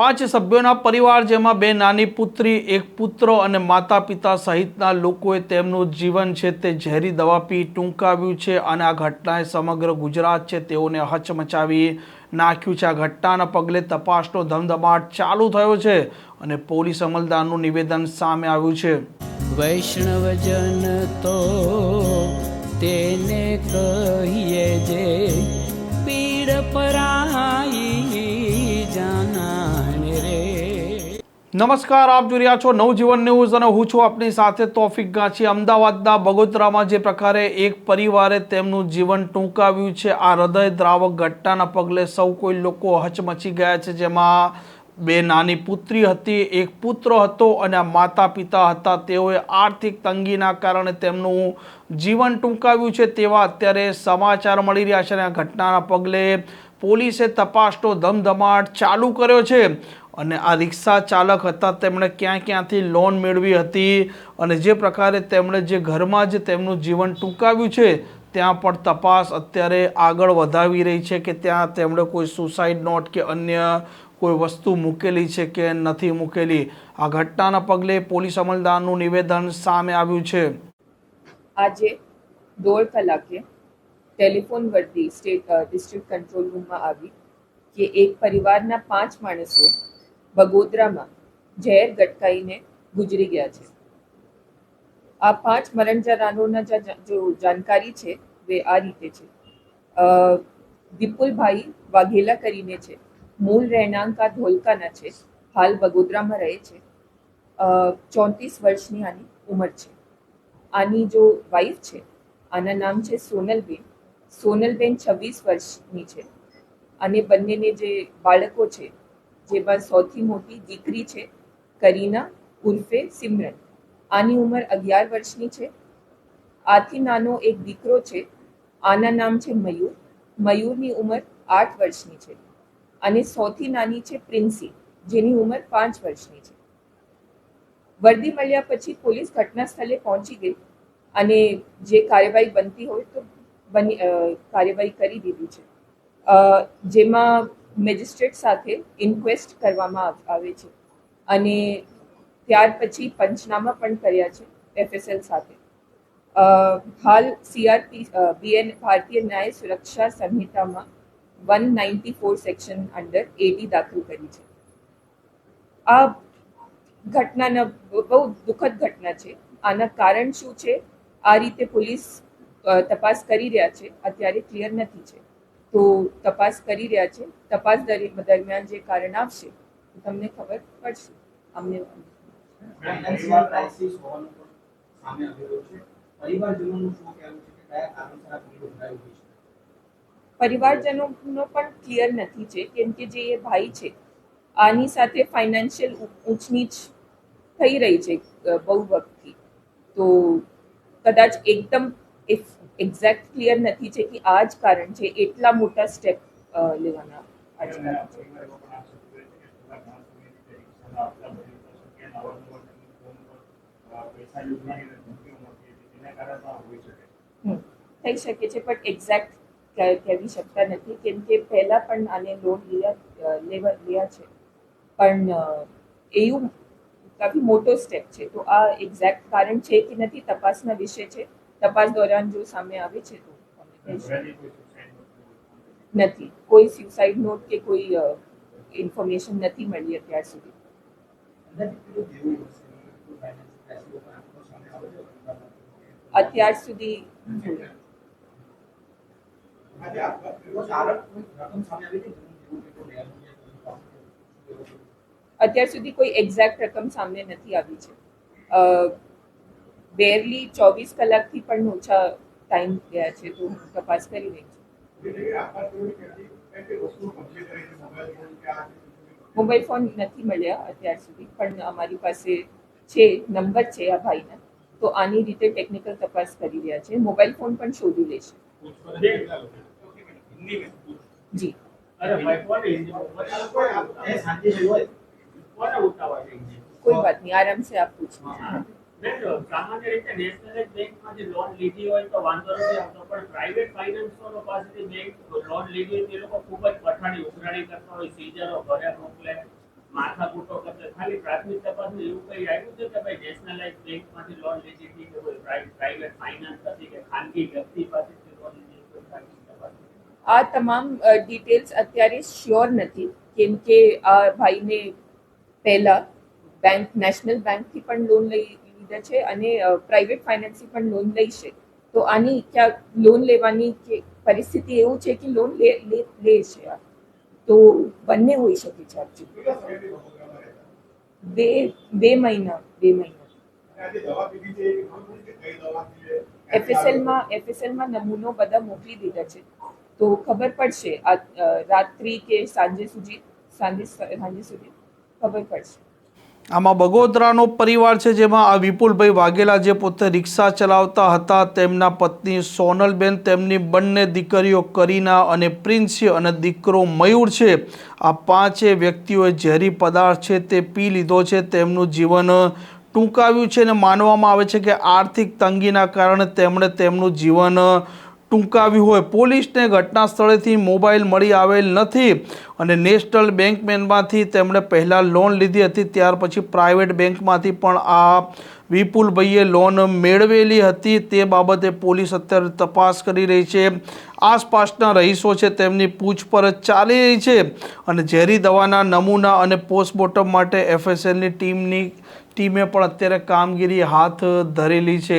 પાંચ સભ્યોના પરિવાર જેમાં બે નાની પુત્રી, એક પુત્ર અને માતા પિતા સહિતના લોકોએ તેમનું જીવન છે તે ઝેરી દવા પી ટૂંકાવ્યું છે અને આ ઘટનાએ સમગ્ર ગુજરાત છે તેઓને હચમચાવી નાખ્યું છે. આ ઘટનાના પગલે તપાસનો ધમધમાટ ચાલુ થયો છે અને પોલીસ અમલદારનું નિવેદન સામે આવ્યું છે. વૈષ્ણવજન તો તેને કહીએ જે પીડ પરાઈ નમસ્કાર, આપ જોઈ રહ્યા છો નવજીવન ન્યૂઝ અને હું છું આપની સાથે તોફિક ગાંચી અમદાવાદના બગોદરામાં જે પ્રકારે એક પરિવારે તેમનું જીવન ટૂંકાવ્યું છે, આ હૃદય દ્રાવક ઘટનાના પગલે સૌ કોઈ લોકો હચમચી ગયા છે, જેમાં બે નાની પુત્રી હતી, એક પુત્ર હતો અને માતા પિતા હતા. તેઓએ આર્થિક તંગીના કારણે તેમનું જીવન ટૂંકાવ્યું છે તેવા અત્યારે સમાચાર મળી રહ્યા છે અને આ ઘટનાના પગલે પોલીસે તપાસનો ધમધમાટ ચાલુ કર્યો છે. અને આ રિક્ષા ચાલક હતા, તેમણે ક્યાં ક્યાંથી લોન મેળવી હતી અને જે પ્રકારે તેમણે જે ઘરમાં જ તેમનું જીવન ટૂંકાવ્યું છે, ત્યાં પણ તપાસ અત્યારે આગળ વધાવી રહી છે કે ત્યાં તેમણે કોઈ સુસાઇડ નોટ કે અન્ય કોઈ વસ્તુ મૂકેલી છે કે નથી મૂકેલી. આ ઘટનાના પગલે પોલીસ અમલદારનું નિવેદન સામે આવ્યું છે. આજે દોઢ કલાકે ટેલિફોન વર્દી સ્ટેટ ડિસ્ટ્રિક્ટ કંટ્રોલ રૂમમાં આવી કે એક પરિવારના પાંચ માણસો બગોદરામાં ઝેર ગટકાઈને ગુજરી ગયા છે. આ પાંચ મરણજનારોના જા- જાણકારી છે, તે આ રીતે છે. વિપુલભાઈ વાઘેલા કરીને છે. મૂળ રહેણાંક ધોલકાના છે. હાલ બગોદરામાં રહે છે. ચોત્રીસ વર્ષની આની ઉંમર છે. આની જો વાઈફ છે, આના નામ છે સોનલબેન. સોનલબેન છવ્વીસ વર્ષની છે. અને બંનેને જે બાળકો છે જેમાં સૌથી મોટી દીકરી છે, કરીના ઉર્ફે સિમરન. આની ઉંમર અગિયાર વર્ષની છે. આથી નાનો એક દીકરો છે. આના નામ છે મયુર. મયુરની ઉંમર આઠ વર્ષની છે. અને સૌથી નાની છે પ્રિન્સી, જેની ઉંમર પાંચ વર્ષની છે. વર્દી મળ્યા પછી પોલીસ ઘટના સ્થળે પહોંચી ગઈ અને જે કાર્યવાહી બનતી હોય તો બની કાર્યવાહી કરી દીધી છે. જેમાં મેજિસ્ટ્રેટ સાથે ઇન્ક્વેસ્ટ કરવામાં આવે છે. અને ત્યાર પછી પંચનામા પણ કર્યા છે એફએસએલ સાથે. હાલ સીઆરપી બીએન ભારતીય ન્યાય સુરક્ષા સંહિતામાં one ninety four section under AD દાખલ કરી છે. આ ઘટનાના બહુ દુઃખદ ઘટના છે. આના કારણ શું છે? આ રીતે પોલીસ તપાસ કરી રહ્યા છે. અત્યારે ક્લિયર નથી છે. તો તપાસ કરી રહ્યા છે. તપાસ દરમિયાન જે કારણ આવશે તમને ખબર પડશે. અમને પરિવારજનોનું પણ ક્લિયર નથી છે કેમ કે જે એ ભાઈ છે આની સાથે ફાઇનાન્શિયલ ઊંચ નીચ થઈ રહી છે બહુ વખતથી. તો કદાચ એકદમ એક્ઝેક્ટ ક્લિયર નથી છે કે આ જ કારણ છે, એટલા મોટા સ્ટેપ લેવાના આ થઈ શકે છે પણ એક્ઝેક્ટ કહેવી શકતા નથી, કેમ કે પહેલાં પણ આને લોન લીધા લેવા લીધા છે. પણ એવું કાફી મોટો સ્ટેપ છે. તો આ એક્ઝેક્ટ કારણ છે કે નથી તપાસના વિષય છે? તપાસ દોરાન જો સામે આવે છે તો નથી કોઈ સ્યુસાઇડ નોટ કે કોઈ ઇન્ફોર્મેશન નથી મળી અત્યાર સુધી? અત્યાર સુધી? અત્યાર સુધી કોઈ એક્ઝેક્ટ રકમ સામે નથી આવી છે બેરલી ચોવીસ કલાકથી પણ ઓછા ટાઈમ ગયા છે, તો તપાસ કરી રહી છું. મોબાઈલ ફોન નથી મળ્યા અત્યાર સુધી, પણ અમારી પાસે છે, નંબર છે આ ભાઈના, તો આની રીતે ટેકનિકલ તપાસ કરી રહ્યા છે. મોબાઈલ ફોન પણ શોધી લેશે જી. કોઈ વાત નહીં આરામ સે આપ પૂછો. સામાન્ય રીતે લોન લીધી હોય તો વાંધો નથી આવતો, પણ પ્રાઇવેટ ફાઇનાન્સરો બેંક લોન લીધી હોય તે લોકો ખૂબ જ પઠાણી ઉઘરાણી કરતા હોય, સીઝરો ઘરે મોકલે ખાલી પ્રાથમિક તપાસમાં એવું કંઈ આવ્યું છે કે ભાઈ નેશનલાઇઝ બેંકમાંથી લોન લીધી કે કોઈ પ્રાઇવેટ ફાઇનાન્સ હતી કે ખાનગી વ્યક્તિ પાસેથી આ તમામ ડિટેલ્સ અત્યારે શ્યોર નથી. કેમ કે આ ભાઈને પહેલા બેંક નેશનલ બેંકથી પણ લોન લઈ લીધા છે અને પ્રાઇવેટ ફાઇનાન્સથી પણ લોન લઈ છે. તો આની ક્યાં લોન લેવાની કે પરિસ્થિતિ એવું છે કે લોન લે લે છે તો બંને હોઈ શકે છે આપજી બે બે મહિના બે મહિના. એફએસએલમાં એફએસએલમાં નમૂનો બધા મોકલી દીધા છે. તો ખબર પડશે રાત્રિ કે સાંજે સુધી, સાંજે સાંજે સુધી ખબર પડશે. આમાં બગોદરાનો પરિવાર છે જેમાં આ વિપુલભાઈ વાઘેલા જે પોતે રિક્ષા ચલાવતા હતા, તેમના પત્ની સોનલબેન તેમની બંને દીકરીઓ કરીના અને પ્રિન્સ અને દીકરો મયુર છે. આ પાંચે વ્યક્તિઓએ ઝેરી પદાર્થ છે તે પી લીધો છે. તેમનું જીવન ટૂંકાવ્યું છે અને માનવામાં આવે છે કે આર્થિક તંગીના કારણે તેમણે તેમનું જીવન ટૂંકાવ્યું હોય. પોલીસને ઘટના સ્થળેથી મોબાઈલ મળી આવેલ નથી અને નેશનલ બેંકમેનમાંથી તેમણે પહેલાં લોન લીધી હતી, ત્યાર પછી પ્રાઇવેટ બેંકમાંથી પણ આ વિપુલભાઈએ લોન મેળવેલી હતી. તે બાબતે પોલીસ અત્યારે તપાસ કરી રહી છે. આસપાસના રહીશો છે, તેમની પૂછપરછ ચાલી રહી છે અને ઝેરી દવાના નમૂના અને પોસ્ટમોર્ટમ માટે એફએસએલની ટીમની, ટીમે પણ અત્યારે કામગીરી હાથ ધરેલી છે.